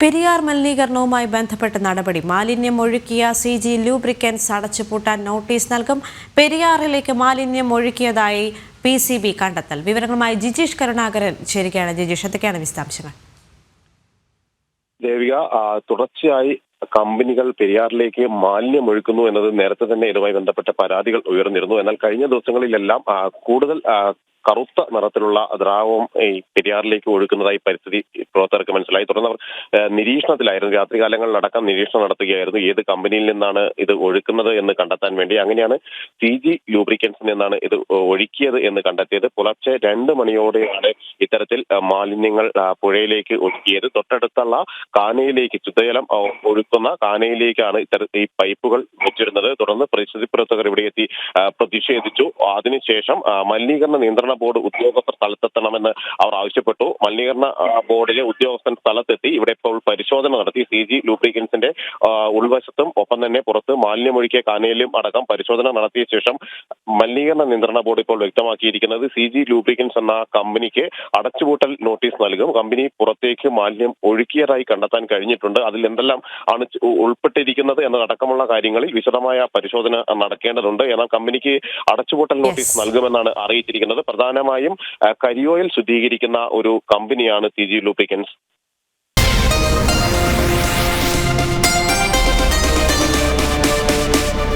പെരിയാർ മലിനീകരണവുമായി ബന്ധപ്പെട്ട നടപടി. മാലിന്യം ഒഴുക്കിയ സി ജി ലൂബ്രിക്കൻസ് അടച്ചുപൂട്ടാൻ നോട്ടീസ് നൽകും. പെരിയാറിലേക്ക് മാലിന്യം ഒഴുക്കിയതായി പി സി ബി കണ്ടെത്തൽ. വിവരങ്ങളുമായി ജിജീഷ് കരുണാകരൻ ചേരുകയാണ്. ജിജീഷ് എന്തൊക്കെയാണ് വിശദാംശങ്ങൾ? ദേവിക തുടർച്ചയായി കമ്പനികൾ പെരിയാറിലേക്ക് മാലിന്യം ഒഴുക്കുന്നു എന്നത് നേരത്തെ തന്നെ ഇതുമായി ബന്ധപ്പെട്ട പരാതികൾ ഉയർന്നിരുന്നു. എന്നാൽ കഴിഞ്ഞ ദിവസങ്ങളിലെല്ലാം കൂടുതൽ കറുത്ത നിറത്തിലുള്ള ദ്രാവകം ഈ പെരിയാറിലേക്ക് ഒഴുക്കുന്നതായി പരിസ്ഥിതി പ്രവർത്തകർക്ക് മനസ്സിലായി. തുടർന്ന് അവർ നിരീക്ഷണത്തിലായിരുന്നു. രാത്രികാലങ്ങളിൽ അടക്കം നിരീക്ഷണം നടത്തുകയായിരുന്നു. ഏത് കമ്പനിയിൽ നിന്നാണ് ഇത് ഒഴുക്കുന്നത് എന്ന് കണ്ടെത്താൻ വേണ്ടി. അങ്ങനെയാണ് സി ജി ലൂബ്രിക്കൻസിൽ നിന്നാണ് ഇത് ഒഴുക്കിയത് എന്ന് കണ്ടെത്തിയത്. പുലർച്ചെ രണ്ട് മണിയോടെയാണ് ഇത്തരത്തിൽ മാലിന്യങ്ങൾ പുഴയിലേക്ക് ഒഴുക്കിയത്. തൊട്ടടുത്തുള്ള കാനയിലേക്ക് ശുദ്ധജലം ഒഴുക്കുന്ന കാനയിലേക്കാണ് ഇത്തരത്തിൽ ഈ പൈപ്പുകൾ വെച്ചിരുന്നത്. തുടർന്ന് പരിസ്ഥിതി പ്രവർത്തകർ ഇവിടെ എത്തി പ്രതിഷേധിച്ചു. അതിനുശേഷം മലിനീകരണ നിയന്ത്രണ ബോർഡ് ഉദ്യോഗസ്ഥർ സ്ഥലത്തെത്തണമെന്ന് അവർ ആവശ്യപ്പെട്ടു. മലിനീകരണ ബോർഡിലെ ഉദ്യോഗസ്ഥൻ സ്ഥലത്തെത്തി. ഇവിടെ ഇപ്പോൾ പരിശോധന നടത്തി. സി ജി ലൂബ്രിക്കൻസിന്റെ ഉൾവശത്തും ഒപ്പം തന്നെ പുറത്ത് മാലിന്യമൊഴുക്കിയ കാനയിലും അടക്കം പരിശോധന നടത്തിയ ശേഷം മലിനീകരണ നിയന്ത്രണ ബോർഡ് ഇപ്പോൾ വ്യക്തമാക്കിയിരിക്കുന്നത്. സി ജി ലൂബ്രിക്കൻസ് എന്ന കമ്പനിക്ക് അടച്ചുപൂട്ടൽ നോട്ടീസ് നൽകും. കമ്പനി പുറത്തേക്ക് മാലിന്യം ഒഴുക്കിയതായി കണ്ടെത്താൻ കഴിഞ്ഞിട്ടുണ്ട്. അതിൽ എന്തെല്ലാം ആണ് ഉൾപ്പെട്ടിരിക്കുന്നത് എന്നതടക്കമുള്ള കാര്യങ്ങളിൽ വിശദമായ പരിശോധന നടക്കേണ്ടതുണ്ട്. എന്നാൽ കമ്പനിക്ക് അടച്ചുപൂട്ടൽ നോട്ടീസ് നൽകുമെന്നാണ് അറിയിച്ചിരിക്കുന്നത്. പ്രധാനമായും കരിയോയിൽ ശുദ്ധീകരിക്കുന്ന ഒരു കമ്പനിയാണ് സി ജി ലൂബ്രിക്കൻസ്.